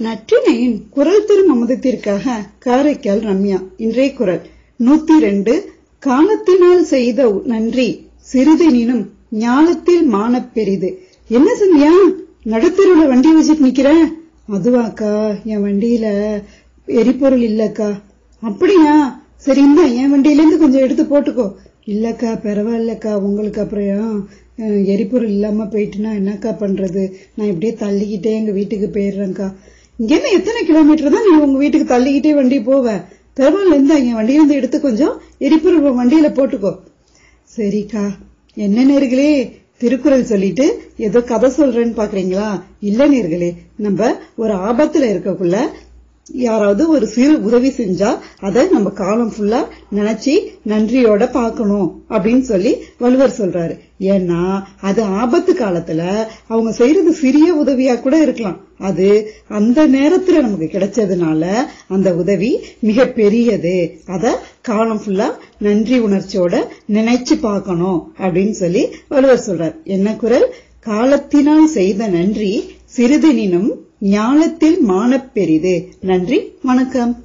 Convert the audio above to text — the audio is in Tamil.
நற்றினையின் குரல் தரும் அமுதத்திற்காக காரைக்கால் ரம்யா இன்றைய குரல். நூத்தி ரெண்டு காலத்தினால் செய்த நன்றி சிறிதெனினும் ஞானத்தில் மானப் பெரிது. என்ன சந்தியா? நடுத்தருவுல வண்டி வச்சுட்டு நிக்கிற? அதுவாக்கா என் வண்டியில எரிபொருள் இல்லக்கா. அப்படியா? சரி இந்த என் வண்டியில இருந்து கொஞ்சம் எடுத்து போட்டுக்கோ. இல்லக்கா பரவாயில்லக்கா உங்களுக்கு அப்புறம் எரிபொருள் இல்லாம போயிட்டுனா என்னக்கா பண்றது? நான் இப்படியே தள்ளிக்கிட்டே எங்க வீட்டுக்கு போயிடுறேன்க்கா. இங்கேருந்து எத்தனை கிலோமீட்டர் தான் நீ உங்க வீட்டுக்கு தள்ளிக்கிட்டே வண்டி போவ? பரவாயில்ல இருந்தா என் வண்டியில இருந்து எடுத்து கொஞ்சம் எரிபொருள் வண்டியில போட்டுக்கோ. சரிக்கா. என்ன நேர்களே? திருக்குறள் சொல்லிட்டு ஏதோ கதை சொல்றேன்னு பாக்குறீங்களா? இல்ல நேர்களே நம்ம ஒரு ஆபத்துல இருக்கக்குள்ள யாராவது ஒரு சிறு உதவி செஞ்சா அதை நம்ம காலம் ஃபுல்லா நினைச்சு நன்றியோட பார்க்கணும் அப்படின்னு சொல்லி வள்ளுவர் சொல்றாரு. ஏன்னா அது ஆபத்து காலத்துல அவங்க செய்யறது சிறிய உதவியா கூட இருக்கலாம். அது அந்த நேரத்துல நமக்கு கிடைச்சதுனால அந்த உதவி மிக பெரியது. அத காலம் ஃபுல்லா நன்றி உணர்ச்சியோட நினைச்சு பார்க்கணும் அப்படின்னு சொல்லி வள்ளுவர் சொல்றார். என்ன குரல்? காலத்தினால் செய்த நன்றி சிறிதெனினும் ஞானத்தில் மானப்பெரிது நன்றி வணக்கம்.